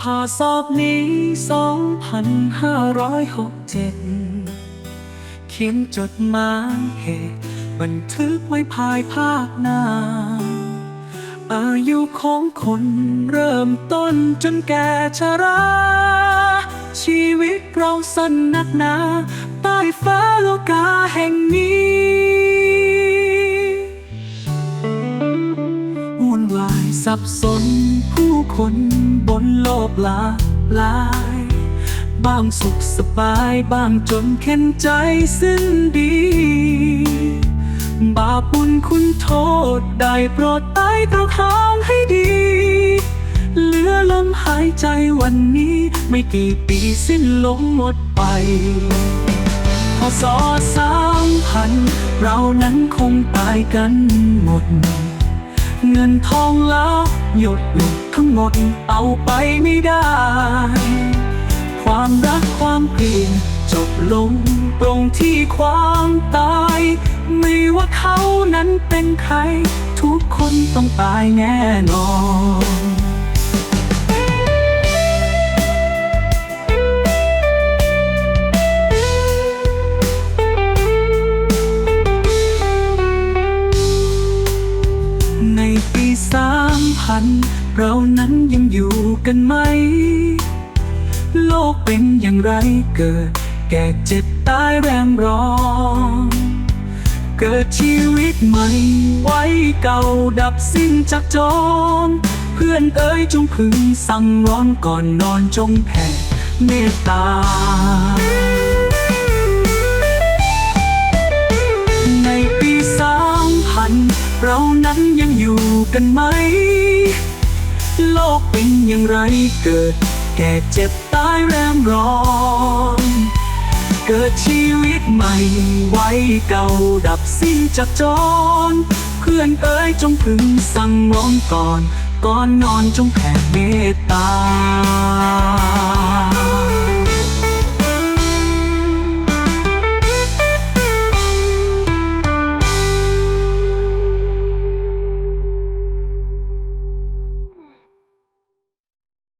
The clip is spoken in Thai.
พาสอบนี้สองพันห้าร้อยหกเจ็ดเขียนจดหมายเหตุบันทึกไว้ภายภาคหน้า อายุของคนเริ่มต้นจนแก่ชรา ชีวิตเราสั้นนักหนาใต้ฟ้าโลกาแห่งนี้วุ่นวายสับสนผู้คน บนโลกหลากหลาย บางสุขสบายบางจนเข็นใจสิ้นดี บาปบุญคุณโทษได้โปรดใต้ตราคางให้ดี เหลือลมหายใจวันนี้ ไม่กี่ปีสิ้นลงหมดไปพอสอสามพัน เรานั้นคงตายกันหมด เงินทองแล้ว หยดหลุดทั้งหมดเอาไปไม่ได้ ความรักความเกลียดจบลงตรงที่ความตาย ไม่ว่าเขานั้นเป็นใคร ทุกคนต้องตายแน่นอน สามพัน เรานั้นยังอยู่กันไหม โลกเป็นอย่างไรเกิด แก่เจ็บตายแรงร้อนเกิดชีวิตใหม่ ไว้เก่าดับสิ้นจากจรเพื่อนเอ๋ยจงพึงสั่งร้อนก่อนนอนจงแผ่เมตตา เรานั้นยังอยู่กันไหม โลกเป็นอย่างไรเกิด แก่เจ็บตายแรมร้อน เกิดชีวิตใหม่ไว้เก่าดับสิ้นจากจร เพื่อนเอ๋ยจงพึงสั่งร้องก่อน ก่อนนอนจงแผ่เมตตา